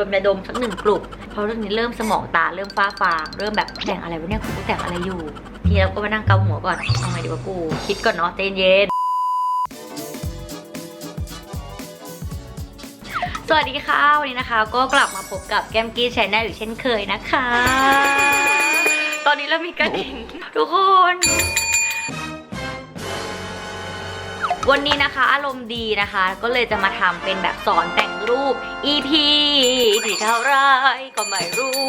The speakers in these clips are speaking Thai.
ดมยาดมสักหนึ่งกลุ่มเพราะเรื่องนี้เริ่มสมองตาเริ่มฟ้าฟางเริ่มแบบแต่งอะไรวะเนี่ยกูแต่งอะไรอยู่ทีเราก็มานั่งเกาหัวก่อนเอาไงดีวะกูคิดก่อนเนาะใจเย็นสวัสดีค่ะ วันนี้นะคะ ก็กลับมาพบกับแก้มกี้ชแนลอยู่เช่นเคยนะคะ ตอนนี้เรามีกระดิ่งทุกคน วันนี้นะคะอารมณ์ดีนะคะ ก็เลยจะมาทำเป็นแบบสอนแต่งรูป EP ที่เท่าไรก็ไม่รู้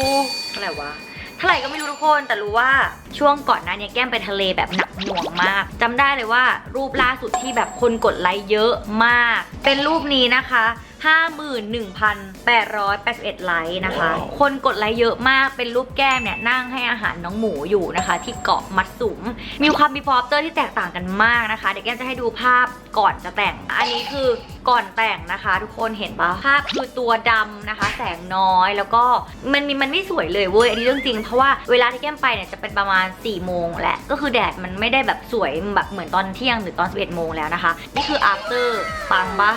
อะไรวะเท่าไหร่ก็ไม่รู้ทุกคน แต่รู้ว่าช่วงก่อนหน้าเนี้แก้มไปทะเลแบบหนักหน่วงมากจำได้เลยว่ารูปล่าสุดที่แบบคนกดไลค์เยอะมาก เป็นรูปนี้นะคะ 51,881 ไลค์นะคะคนกดไลค์เยอะมากเป็นรูปแก้มเนี่ยนั่งให้อาหารน้องหมูอยู่นะคะ ที่เกาะมัดสุม มีความ before after ที่แตกต่างกันมากนะคะ เดี๋ยวแก้มจะให้ดูภาพก่อนจะแต่ง อันนี้คือก่อนแต่งนะคะ ทุกคนเห็นปะภาพคือตัวดำนะคะ แสงน้อยแล้วก็มันมีมันไม่สวยเลยเว้ยอันนี้เรื่องจริงเพราะว่าเวลาที่แก้มไปเนี่ยจะเป็นประมาณ4ี่โมงแหละก็คือแดดมันไม่ได้แบบสวยแบบเหมือนตอนเที่ยงหรือตอน11โมงแล้วนะคะนี่คือ after ปังปะ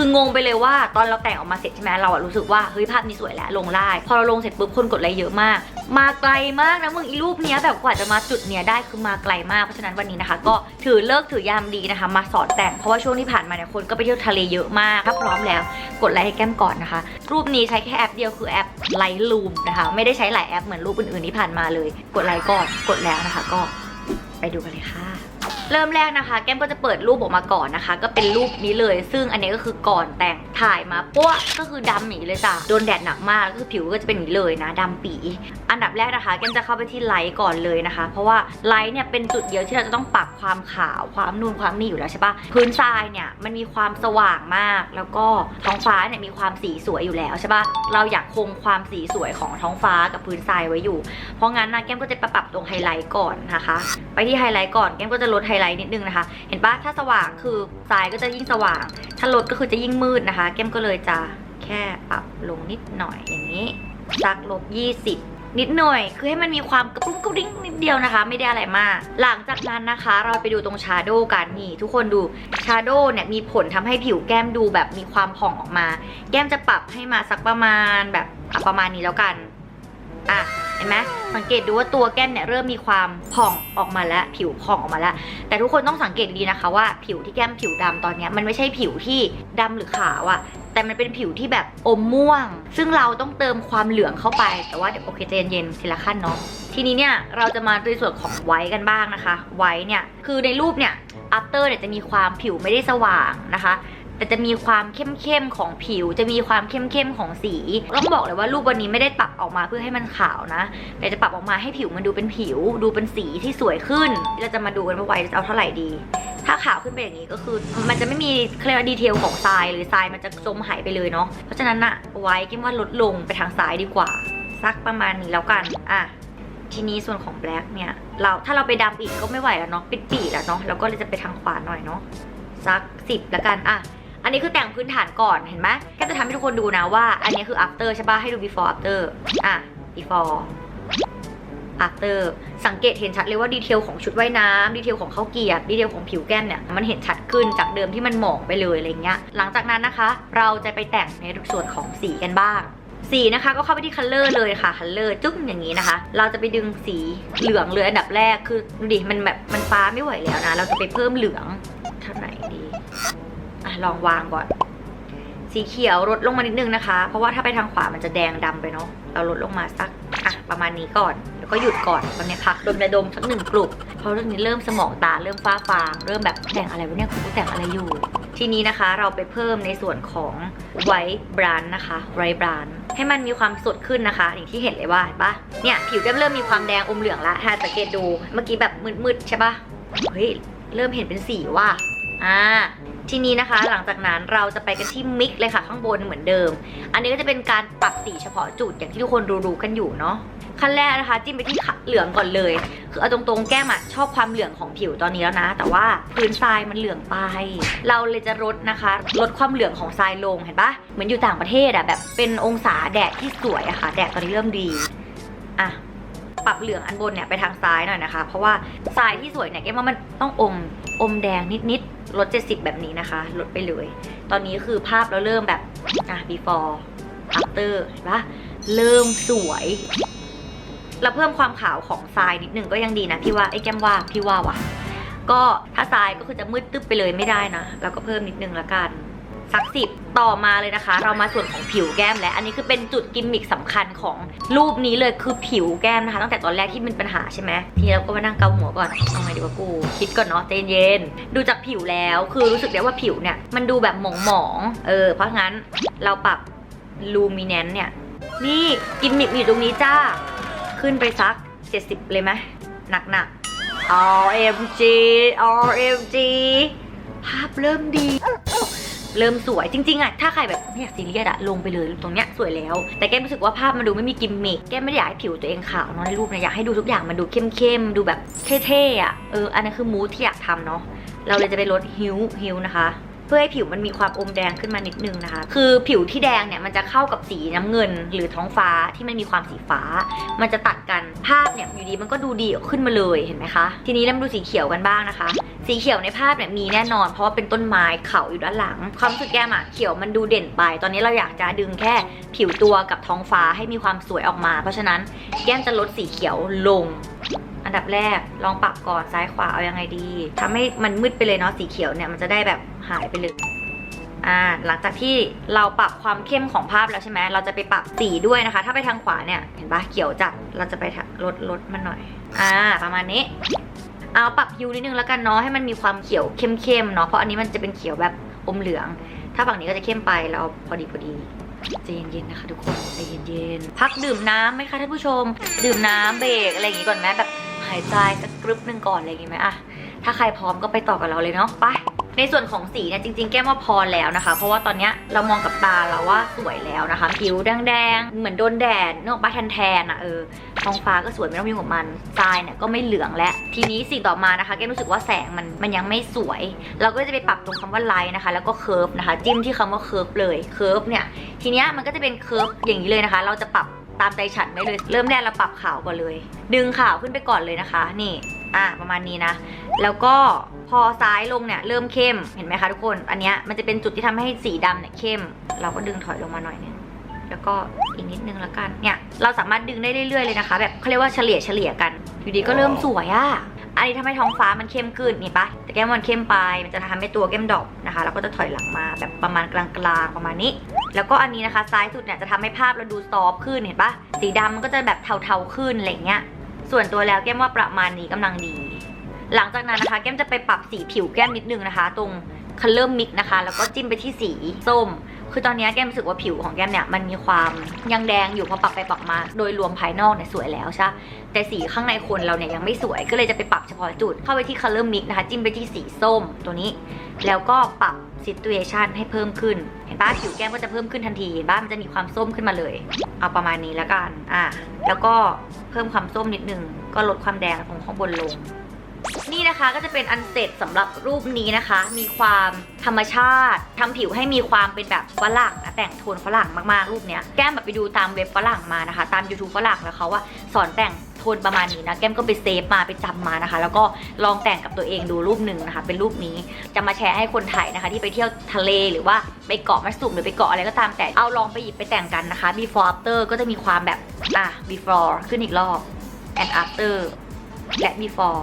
คืองงไปเลยว่าตอนเราแต่งออกมาเสร็จใช่ไหมเราอะรู้สึกว่าเฮ้ยภาพนี้สวยแล้วลงได้พอเราลงเสร็จปุ๊บคนกดไลค์เยอะมาก มาไกลมากนะมึงอีรูปเนี้ยแบบกว่าจะมาจุดเนี้ยได้คือมาไกลมากเพราะฉะนั้นวันนี้นะคะ ก็ถือเลิกถือยามดีนะคะ มาสอนแต่งเพราะว่าช่วงที่ผ่านมาเนี่ยคนก็ไปเที่ยวทะเลเยอะมากถ้าพร้อมแล้ว กดไลค์ให้แก้มก่อนนะคะ รูปนี้ใช้แค่แอปเดียวคือแอป Lightroom นะคะ ไม่ได้ใช้หลายแอปเหมือนรูปอื่นๆที่ผ่านมาเลย กดไลค์ก่อนกดแล้วนะคะ ก็ไปดูกันเลยค่ะ เริ่มแรกนะคะ แก้มก็จะเปิดรูปออกมาก่อนนะคะ ก็เป็นรูปนี้เลย ซึ่งอันนี้ก็คือก่อนแต่งถ่ายมาปั้วก็คือดำหนีเลยจ้ะโดนแดดหนักมากก็คือผิวก็จะเป็นอย่างนี้เลยนะดำปี อันดับแรกนะคะ แก้มจะเข้าไปที่ไลท์ก่อนเลยนะคะ เพราะว่าไลท์เนี่ยเป็นจุดเดียวที่เราจะต้องปรับความขาวความนูนความนี่อยู่แล้วใช่ปะพื้นทรายเนี่ยมันมีความสว่างมาก แล้วก็ท้องฟ้าเนี่ยมีความสีสวยอยู่แล้วใช่ปะเราอยากคงความสีสวยของท้องฟ้ากับพื้นทรายไว้อยู่ เพราะงั้นนะแก้มก็จะปรับตรงไฮไลท์ก่อนนะคะ ไปที่ไฮไลท์ก่อนแก้มก็จะลดไฮไลท์นิดนึงนะคะ เห็นปะถ้าสว่างคือทรายก็จะยิ่งสว่าง ถ้าลดก็คือจะยิ่งมืดนะคะ แก้มก็เลยจะแค่ปรับลงนิดหน่อยอย่างนี้สักลบ 20นิดหน่อย คือให้มันมีความกระปุ้งกระดิ้งนิดเดียวนะคะ ไม่ได้อะไรมาก หลังจากนั้นนะคะ เราไปดูตรงชาโดว์กันนี่ ทุกคนดูชาโดว์เนี่ยมีผลทำให้ผิวแก้มดูแบบมีความผ่องออกมา แก้มจะปรับให้มาสักประมาณแบบประมาณนี้แล้วกัน อะ เห็นไหมสังเกตดูว่าตัวแก้มเนี่ยเริ่มมีความผ่องออกมาแล้ว ผิวผ่องออกมาแล้ว แต่ทุกคนต้องสังเกตดีนะคะว่าผิวที่แก้มผิวดำตอนนี้มันไม่ใช่ผิวที่ดำหรือขาวอะแต่มันเป็นผิวที่แบบอมม่วง ซึ่งเราต้องเติมความเหลืองเข้าไป แต่ว่าเดี๋ยวโอเคใจเย็นๆทีละขั้นเนาะทีนี้เนี่ยเราจะมาในส่วนของไว้กันบ้างนะคะ ไว้เนี่ยคือในรูปเนี่ย after เนี่ยจะมีความผิวไม่ได้สว่างนะคะ แต่จะมีความเข้มๆของผิว จะมีความเข้มๆของสีต้องบอกเลยว่ารูปวันนี้ไม่ได้ปรับออกมาเพื่อให้มันขาวนะ แต่จะปรับออกมาให้ผิวมันดูเป็นผิว ดูเป็นสีที่สวยขึ้น เราจะมาดูกันว่าไวจะเอาเท่าไหร่ดี ถ้าขาวขึ้นไปอย่างนี้ก็คือ มันจะไม่มีเคลียร์ดีเทลของทรายหรือทรายมันจะจมหายไปเลยเนาะเพราะฉะนั้นอะไว้กิมว่าลดลงไปทางซ้ายดีกว่าสักประมาณนี้แล้วกันอะทีนี้ส่วนของแบล็กเนี่ยเราถ้าเราไปดำอีกก็ไม่ไหวแล้วเนาะปิดปีแล้วเนาะเราก็เลยจะไปทางขวาหน่อยเนาะสักสิบแล้วกันอะ อันนี้คือแต่งพื้นฐานก่อนเห็นไหมแค่จะทำให้ทุกคนดูนะว่า อันนี้คือ after ใช่ปะให้ดู before after อะ before after สังเกตเห็นชัดเลยว่าดีเทลของชุดว่ายน้ำดีเทลของข้าวเกียบดีเทลของผิวแก้มเนี่ยมันเห็นชัดขึ้นจากเดิมที่มันหมองไปเลยอะไรเงี้ยหลังจากนั้นนะคะ เราจะไปแต่งในส่วนของสีกันบ้างสีนะคะก็เข้าไปที่คัลเลอร์เลยค่ะคัลเลอร์จุ้งอย่างนี้นะคะ เราจะไปดึงสีเหลืองเลยอันดับแรกคือดูดิมันแบบมันฟ้าไม่ไหวแล้วนะ เราจะไปเพิ่มเหลือง อะลองวางก่อน สีเขียวลดลงมานิดนึงนะคะ เพราะว่าถ้าไปทางขวามันจะแดงดำไปเนาะ เราลดลงมาสักอะประมาณนี้ก่อน แล้วก็หยุดก่อนตอนนี้พักดมยาดมสักหนึ่งกลุ่มเพราะเรื่องนี้เริ่มสมองตาเริ่มฟ้าฟาง เริ่มแบบแต่งอะไรวะเนี่ยกูแต่งอะไรอยู่ ทีนี้นะคะเราไปเพิ่มในส่วนของไวท์บรันนะคะไวท์บรันให้มันมีความสดขึ้นนะคะ อย่างที่เห็นเลยว่าปะเนี่ยผิวก็เริ่มมีความแดงอมเหลืองละถ้าสังเกตดูเมื่อกี้แบบมืดๆใช่ปะเฮ้ยเริ่มเห็นเป็นสีว่ะอ่า ทีนี้นะคะ หลังจากนั้นเราจะไปกันที่มิกเลยค่ะข้างบนเหมือนเดิม อันนี้ก็จะเป็นการปรับสีเฉพาะจุดอย่างที่ทุกคนรู้ๆกันอยู่เนาะขั้นแรกนะคะ จิ้มไปที่เหลืองก่อนเลย คือเอาตรงๆแก้มอะชอบความเหลืองของผิวตอนนี้แล้วนะ แต่ว่าพื้นทรายมันเหลืองไป เราเลยจะลดนะคะ ลดความเหลืองของทรายลงเห็นปะเหมือนอยู่ต่างประเทศอะแบบเป็นองศาแดดที่สวยอะค่ะ แดดตอนนี้เริ่มดีอะ ปรับเหลืองอันบนเนี่ยไปทางซ้ายหน่อยนะคะ เพราะว่าทรายที่สวยเนี่ยแก้มว่ามันต้องอมอมแดงนิดๆลด70 แบบนี้นะคะ ลดไปเลย ตอนนี้คือภาพเราเริ่มแบบอะ before after เห็นปะเริ่มสวยแล้วเพิ่มความขาวของทรายนิดหนึ่งก็ยังดีนะพี่ว่าไอ้แก้มว่าพี่ว่าว่ะ ก็ถ้าทรายก็คือจะมืดตึ๊บไปเลยไม่ได้นะแล้วก็เพิ่มนิดนึงละกัน สักสิบต่อมาเลยนะคะ เรามาส่วนของผิวแก้มและอันนี้คือเป็นจุดกิมมิคสำคัญของรูปนี้เลยคือผิวแก้มนะคะ ตั้งแต่ตอนแรกที่มันปัญหาใช่ไหมทีนี้เราก็มานั่งเกาหัวก่อนเอาไงดีวะกูคิดก่อนเนาะใจเย็นๆดูจากผิวแล้วคือรู้สึกได้ว่าผิวเนี่ยมันดูแบบหมองๆเออเพราะงั้นเราปรับลูมิเนนเนี่ยนี่กิมมิคอยู่ตรงนี้จ้า ขึ้นไปสัก 70 เลยไหมหนักๆ RMG RMG ภาพเริ่มดี เริ่มสวยจริงๆอะถ้าใครแบบไม่อยากซีเรียสอะลงไปเลยตรงเนี้ยสวยแล้ว แต่แก้มรู้สึกว่าภาพมันดูไม่มีกิมมิคแก้มไม่ได้อยากให้ผิวตัวเองขาวเนาะในรูปเนี่ยอยากให้ดูทุกอย่างมันดูเข้มๆดูแบบเท่ๆอะเอออันนั้นคือมูทที่อยากทำเนาะเราเลยจะไปลดฮิวฮิวนะคะ เพื่อให้ผิวมันมีความอมแดงขึ้นมานิดนึงนะคะ คือผิวที่แดงเนี่ยมันจะเข้ากับสีน้ำเงิน หรือท้องฟ้าที่มันมีความสีฟ้า มันจะตัดกันภาพเนี่ยอยู่ดีมันก็ดูดีขึ้นมาเลยเห็นไหมคะ ทีนี้เรามาดูสีเขียวกันบ้างนะคะ สีเขียวในภาพเนี่ยมีแน่นอน เพราะว่าเป็นต้นไม้เขาอยู่ด้านหลัง ความรู้สึกแก้มอะเขียวมันดูเด่นไป ตอนนี้เราอยากจะดึงแค่ผิวตัวกับท้องฟ้าให้มีความสวยออกมา เพราะฉะนั้นแก้มจะลดสีเขียวลงอันดับแรกลองปรับก่อนซ้ายขวาเอายังไงดีทำให้มันมืดไปเลยเนาะสีเขียวเนี่ยมันจะได้แบบ หายไปเลยอ่าหลังจากที่เราปรับความเข้มของภาพแล้วใช่ไหมเราจะไปปรับสีด้วยนะคะ ถ้าไปทางขวาเนี่ยเห็นปะเขียวจัดเราจะไปลดลดมันหน่อย อ่า ประมาณนี้ เอาปรับฮิวนิดนึงแล้วกันเนาะให้มันมีความเขียวเข้มๆเนาะเพราะอันนี้มันจะเป็นเขียวแบบอมเหลือง ถ้าฝั่งนี้ก็จะเข้มไปเราพอดีพอดีใจเย็นๆนะคะทุกคนใจเย็นๆพักดื่มน้ำไหมคะท่านผู้ชม ดื่มน้ำเบรกอะไรอย่างงี้ก่อนไหมแบบหายใจสักกรึบนึงก่อนอะไรอย่างงี้ไหมอะถ้าใครพร้อมก็ไปต่อกับเราเลยเนาะไป ในส่วนของสีเนี่ยจริง ๆ แก้มว่าพอแล้วนะคะ เพราะว่าตอนเนี้ยเรามองกับตาแล้วว่าสวยแล้วนะคะ ผิวแดงๆเหมือนโดนแดดเนกอะปะแทนๆอะเออท้องฟ้าก็สวยไม่ต้องยุ่งกับมันทรายเนี่ยก็ไม่เหลืองและทีนี้สิ่งต่อมานะคะแก้มรู้สึกว่าแสงมันมันยังไม่สวย เราก็จะไปปรับตรงคำว่าไลท์นะคะ แล้วก็เคิร์ฟนะคะ จิ้มที่คำว่าเคิร์ฟเลยเคิร์ฟเนี่ยทีเนี้ยมันก็จะเป็นเคิร์ฟอย่างนี้เลยนะคะ เราจะปรับตามใจฉันไม่เลย เริ่มแรกเราปรับขาวก่อนเลย ดึงขาวขึ้นไปก่อนเลยนะคะ นี่ อะประมาณนี้นะ แล้วก็พอซ้ายลงเนี่ยเริ่มเข้มเห็นไหมคะทุกคน อันเนี้ยมันจะเป็นจุดที่ทำให้สีดำเนี่ยเข้ม เราก็ดึงถอยลงมาหน่อยนึงแล้วก็อีกนิดนึงแล้วกันเนี่ยเราสามารถดึงได้เรื่อยๆเลยนะคะ แบบเขาเรียกว่าเฉลี่ยเฉลี่ยกัน อยู่ดีก็เริ่มสวยอะอันนี้ทำให้ท้องฟ้ามันเข้มขึ้นนี่ปะแต่แก้มมันเข้มไปมันจะทำให้ตัวแก้มดอกนะคะแล้วก็จะถอยหลังมาแบบประมาณกลางๆประมาณนี้ แล้วก็อันนี้นะคะซ้ายสุดเนี่ยจะทำให้ภาพเราดูซอฟขึ้นเห็นปะสีดำมันก็จะแบบเทาๆขึ้นอะไรเงี้ย ส่วนตัวแล้วแก้มว่าประมาณนี้กำลังดี หลังจากนั้นนะคะ แก้มจะไปปรับสีผิวแก้มนิดนึงนะคะ ตรง color mix นะคะ แล้วก็จิ้มไปที่สีส้ม คือตอนนี้แก้มรู้สึกว่าผิวของแก้มเนี่ยมันมีความยังแดงอยู่พอปรับไปปรับมา โดยรวมภายนอกเนี่ยสวยแล้วใช่ แต่สีข้างในคนเราเนี่ยยังไม่สวย ก็เลยจะไปปรับเฉพาะจุด เข้าไปที่ color mix นะคะ จิ้มไปที่สีส้มตัวนี้ แล้วก็ปรับ situation ให้เพิ่มขึ้น เห็นปะผิวแก้มก็จะเพิ่มขึ้นทันทีเห็นปะมันจะมีความส้มขึ้นมาเลย เอาประมาณนี้แล้วกัน อะ แล้วก็เพิ่มความส้มนิดนึง ก็ลดความแดงตรงข้างบนลง นี่นะคะก็จะเป็นอันเสร็จสำหรับรูปนี้นะคะ มีความธรรมชาติทำผิวให้มีความเป็นแบบฝรั่งนะแต่งโทนฝรั่งมากๆรูปเนี้ย แก้มแบบไปดูตามเว็บฝรั่งมานะคะ ตาม YouTube ฝรั่งแล้วเขาว่าสอนแต่ง โทนประมาณนี้นะ แก้มก็ไปเซฟมาไปจำมานะคะ แล้วก็ลองแต่งกับตัวเองดูรูปหนึ่งนะคะ เป็นรูปนี้จะมาแชร์ให้คนไทยนะคะ ที่ไปเที่ยวทะเลหรือว่าไปเกาะมัสุมหรือไปเกาะอะไรก็ตามแต่เอาลองไปหยิบไปแต่งกันนะคะ before after ก็จะมีความแบบอะ before ขึ้นอีกรอบ and after และ before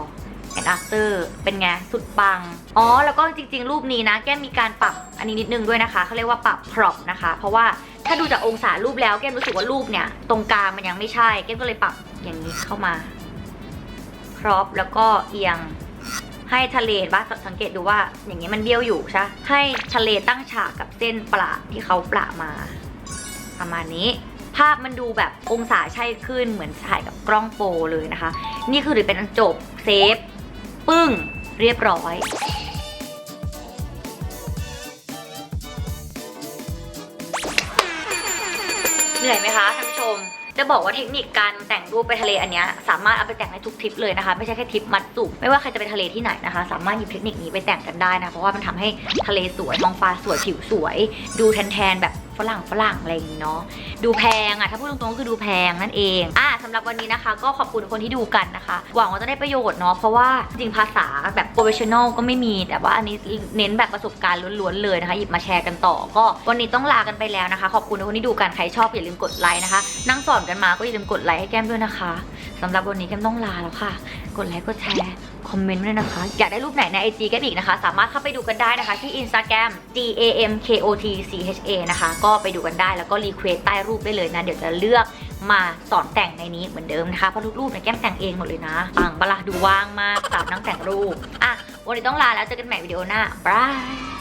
and after เป็นไง สุดปัง อ๋อ แล้วก็จริงๆ รูปนี้นะ แก้มมีการปรับอันนี้นิดนึงด้วยนะคะ เขาเรียกว่าปรับ crop นะคะ เพราะว่า ถ้าดูจากองศารูปแล้วแก้มรู้สึกว่ารูปเนี่ย ตรงกลางมันยังไม่ใช่ แก้มก็เลยปรับอย่างนี้เข้ามา crop แล้วก็เอียงให้ทะเลบ้าสังเกตดูว่าอย่างนี้มันเบี้ยวอยู่ใช่ให้ทะเลตั้งฉากกับเส้นประที่เขาประมา ประมาณนี้ ภาพมันดูแบบองศาใช่ขึ้นเหมือนถ่ายกับกล้องโปรเลยนะคะ นี่คือหรือเป็นจบเซฟ ปึ้งเรียบร้อย เหนื่อยไหมคะท่านผู้ชม จะบอกว่าเทคนิคการแต่งรูปไปทะเลอันเนี้ยสามารถเอาไปแต่งได้ทุกทริปเลยนะคะ ไม่ใช่แค่ทริปมัดจุกไม่ว่าใครจะไปทะเลที่ไหนนะคะ สามารถหยิบเทคนิคนี้ไปแต่งกันได้นะเพราะว่ามันทำให้ทะเลสวยท้องฟ้าสวยผิวสวย ดูแทนๆแบบฝรั่งฝรั่งอะไรอย่างงี้เนาะดูแพงอะถ้าพูดตรงๆก็คือดูแพงนั่นเองอะสำหรับวันนี้นะคะ ก็ขอบคุณคนที่ดูกันนะคะ หวังว่าจะได้ประโยชน์เนาะเพราะว่าจริงภาษาแบบ โปรเฟชชั่นอลก็ไม่มี แต่ว่าอันนี้เน้นแบบประสบการณ์ล้วนๆเลยนะคะหยิบมาแชร์กันต่อ ก็วันนี้ต้องลากันไปแล้วนะคะ ขอบคุณทุกคนที่ดูกันใครชอบอย่าลืมกดไลค์นะคะ นั่งสอนกันมาก็อย่าลืมกดไลค์ให้แก้มด้วยนะคะสำหรับวันนี้แก้มต้องลาแล้วค่ะ กดไลค์กดแชร์คอมเมนต์ด้วยนะคะ อยากได้รูปไหนใน IG กันอีกนะคะ สามารถเข้าไปดูกันได้นะคะที่ Instagram G A M K O T C H A นะคะ ก็ไปดูกันได้แล้วก็รีเควสใต้รูปได้เลยนะ เดี๋ยวจะเลือก มาสอนแต่งในนี้เหมือนเดิมนะคะเพราะทุกรูปเนี่ยแก้มแต่งเองหมดเลยนะปังปะละดูว่างมากสาวนั่งแต่งรูปอะวันนี้ต้องลาแล้วเจอกันใหม่วิดีโอหน้าบาย